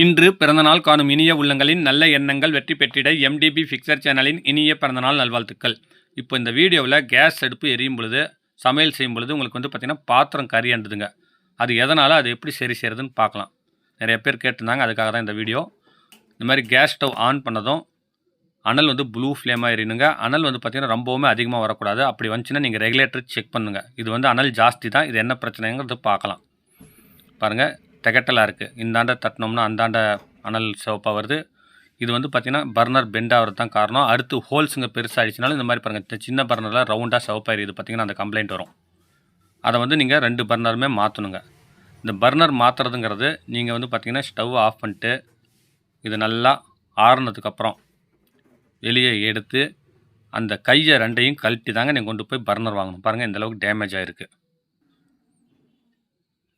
இன்று பிறந்தநாள் காணும் இனிய உள்ளங்களின் நல்ல எண்ணங்கள் வெற்றி பெற்றிட எம்டிபி ஃபிக்சர் சேனலின் இனிய பிறந்தநாள் நல்வாழ்த்துக்கள். இப்போ இந்த வீடியோவில் கேஸ் அடுப்பு எரியும் பொழுது சமையல் செய்யும் பொழுது உங்களுக்கு வந்து பார்த்திங்கன்னா பாத்திரம் கறியாண்டுதுங்க அது எதனால் அது எப்படி சரி செய்கிறதுன்னு பார்க்கலாம் நிறைய பேர் கேட்டிருந்தாங்க அதுக்காக தான் இந்த வீடியோ. இந்த மாதிரி கேஸ் ஸ்டவ் ஆன் பண்ணதும் அனல் வந்து ப்ளூ ஃப்ளேமாக எரியணுங்க. அனல் வந்து பார்த்திங்கன்னா ரொம்பவுமே அதிகமாக வரக்கூடாது. அப்படி வந்துச்சுன்னா நீங்கள் ரெகுலேட்டர் செக் பண்ணுங்கள் இது வந்து அனல் ஜாஸ்தி தான். இது என்ன பிரச்சனைங்கிறது பார்க்கலாம் பாருங்கள் திகட்டலாக இருக்குது இந்தாண்ட தட்டினோம்னா அந்தாண்ட அனல் சிவப்பாக வருது. இது வந்து பார்த்திங்கன்னா பர்னர் பெண்ட் ஆகிறது தான் காரணம். அடுத்து ஹோல்ஸுங்க பெருசாகிடுச்சுனாலும் இந்த மாதிரி பாருங்கள் இந்த சின்ன பர்னரில் ரவுண்டாக சிவப்பாக இது பார்த்திங்கன்னா அந்த கம்ப்ளைண்ட் வரும். அதை வந்து நீங்கள் ரெண்டு பர்னருமே மாற்றணுங்க இந்த பர்னர் மாற்றுறதுங்கிறது நீங்கள் வந்து பார்த்திங்கன்னா ஸ்டவ் ஆஃப் பண்ணிட்டு இது நல்லா ஆறுனதுக்கப்புறம் வெளியே எடுத்து அந்த கையை ரெண்டையும் கழட்டி தாங்க நீங்கள் கொண்டு போய் பர்னர் வாங்கணும். பாருங்கள் இந்த அளவுக்கு டேமேஜ் ஆகிருக்கு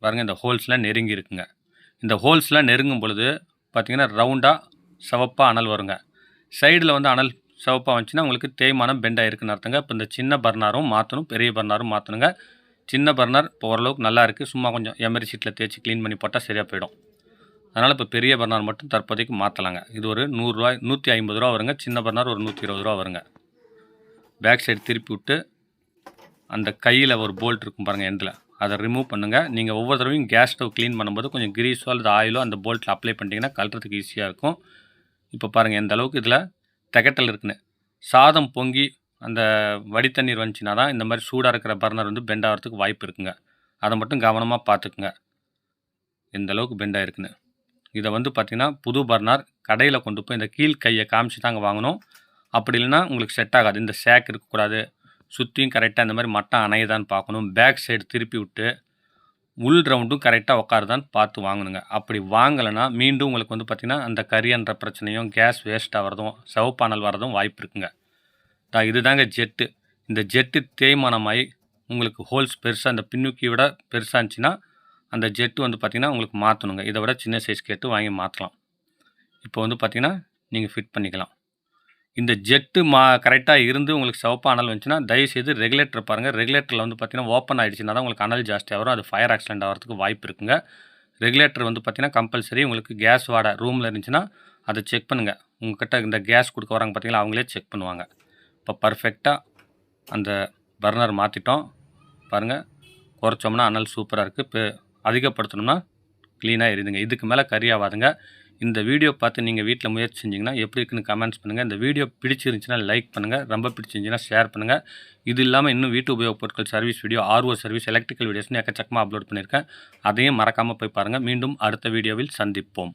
பாருங்கள் இந்த ஹோல்ஸ்லாம் நெருங்கி இருக்குங்க. இந்த ஹோல்ஸ்லாம் நெருங்கும் பொழுது பார்த்திங்கன்னா ரவுண்டாக சிவப்பாக அனல் வருங்க. சைடில் வந்து அனல் சிவப்பாக வந்துச்சுன்னா உங்களுக்கு தேய்மானம் பெண்டாக இருக்குன்னு அர்த்தங்க. இப்போ இந்த சின்ன பர்னாரும் மாற்றணும் பெரிய பர்னாரும் மாற்றணுங்க சின்ன பர்னர் இப்போ ஓரளவுக்கு நல்லா இருக்குது சும்மா கொஞ்சம் எமரி சீட்டில் தேய்ச்சி க்ளீன் பண்ணி போட்டால் சரியாக போயிடும். அதனால் இப்போ பெரிய பர்னர் மட்டும் தற்போதைக்கு மாற்றலாங்க இது ஒரு நூறுரூவா நூற்றி ஐம்பது ரூபா வருங்க. சின்ன பர்னர் ஒரு நூற்றி இருபது ரூபா வருங்க. பேக் சைடு திருப்பி விட்டு அந்த கையில் ஒரு போல்ட் இருக்கும் பாருங்கள் எண்டில் அதை ரிமூவ் பண்ணுங்கள் நீங்கள் ஒவ்வொரு தடவையும் கேஸ் ஸ்டவ் க்ளீன் பண்ணும்போது கொஞ்சம் கிரீஸோ அல்லது ஆயிலோ அந்த போல்ட்டில் அப்ளை பண்ணிட்டீங்கன்னா கழட்டுறதுக்கு ஈஸியாக இருக்கும். இப்போ பாருங்கள் எந்த அளவுக்கு இதில் திகட்டல் இருக்குன்னு. சாதம் பொங்கி அந்த வடித்தண்ணீர் வந்துச்சுன்னா தான் இந்த மாதிரி சூடாக இருக்கிற பர்னர் வந்து பெண்ட் ஆகிறதுக்கு வாய்ப்பு இருக்குங்க. அதை மட்டும் கவனமாக பார்த்துக்குங்க எந்த அளவுக்கு பெண்ட் ஆகிருக்குன்னு இதை வந்து பார்த்திங்கன்னா புது பர்னர் கடையில் கொண்டு போய் இந்த கீழ் கையை காமிச்சு தாங்க வாங்கணும். அப்படி இல்லைன்னா உங்களுக்கு செட் ஆகாது. இந்த சேக் இருக்கக்கூடாது. சுற்றியும் கரெக்டாக இந்த மாதிரி மட்டம் அணையுதான்னு பார்க்கணும். பேக் சைடு திருப்பி விட்டு உள் ரவுண்டும் கரெக்டாக உட்காருதான்னு பார்த்து வாங்கணுங்க. அப்படி வாங்கலைன்னா மீண்டும் உங்களுக்கு வந்து பார்த்திங்கன்னா அந்த கரியன்ற பிரச்சனையும் கேஸ் வேஸ்ட் ஆகிறதும் சவப்பானல் வரதும் வாய்ப்பு இருக்குங்க. தான் இதுதாங்க ஜெட்டு இந்த ஜெட்டு தேய்மானமாகி உங்களுக்கு ஹோல்ஸ் பெருசாக அந்த பின்னுக்கி விட பெருசாக இருந்துச்சுன்னா அந்த ஜெட்டு வந்து பார்த்திங்கன்னா உங்களுக்கு மாற்றணுங்க இதை விட சின்ன சைஸ் கேட்டு வாங்கி மாற்றலாம் இப்போ வந்து பார்த்திங்கன்னா நீங்கள் ஃபிட் பண்ணிக்கலாம். இந்த ஜெட்டு மா கரெக்டாக இருந்து உங்களுக்கு சிவப்பு அனல் வந்துச்சுன்னா தயவுசெய்து ரெகுலேட்டர் பாருங்கள் ரெகுலேட்டரில் வந்து பார்த்திங்கன்னா ஓப்பன் ஆகிடுச்சுன்னா தான் உங்களுக்கு அனல் ஜாஸ்தியாக வரும் அது ஃபயர் ஆக்சிடென்ட் ஆகிறதுக்கு வாய்ப்பு இருக்குங்க. ரெகுலேட்டர் வந்து பார்த்திங்கன்னா கம்பல்சரி உங்களுக்கு கேஸ் வாடை ரூமில் இருந்துச்சுன்னா அதை செக் பண்ணுங்கள் உங்கள்கிட்ட இந்த கேஸ் கொடுக்க வராங்க பார்த்தீங்களா அவங்களே செக் பண்ணுவாங்க. இப்போ பர்ஃபெக்டாக அந்த பர்னர் மாற்றிட்டோம் பாருங்கள் குறைச்சோம்னா அனல் சூப்பராக இருக்குது இப்போ அதிகப்படுத்தணும்னா க்ளீனாக எரியுதுங்க இதுக்கு மேலே கரியாகாதுங்க இந்த வீடியோ பார்த்து நீங்கள் வீட்டில் முயற்சி செஞ்சிங்கன்னா எப்படி இருக்குன்னு கமெண்ட்ஸ் பண்ணுங்கள் இந்த வீடியோ பிடிச்சிருந்துச்சுன்னா லைக் பண்ணுங்கள் ரொம்ப பிடிச்சிருந்துச்சின்னா ஷேர் பண்ணுங்கள் இது இல்லாமல் இன்னும் வீட்டு உபயோகப் பொருட்கள் service video RO service electrical வீடியோஸ்னு எக்கச்சக்கமாக அப்லோட் பண்ணியிருக்கேன். அதையும் மறக்காமல் போய் பாருங்கள் மீண்டும் அடுத்த வீடியோவில் சந்திப்போம்.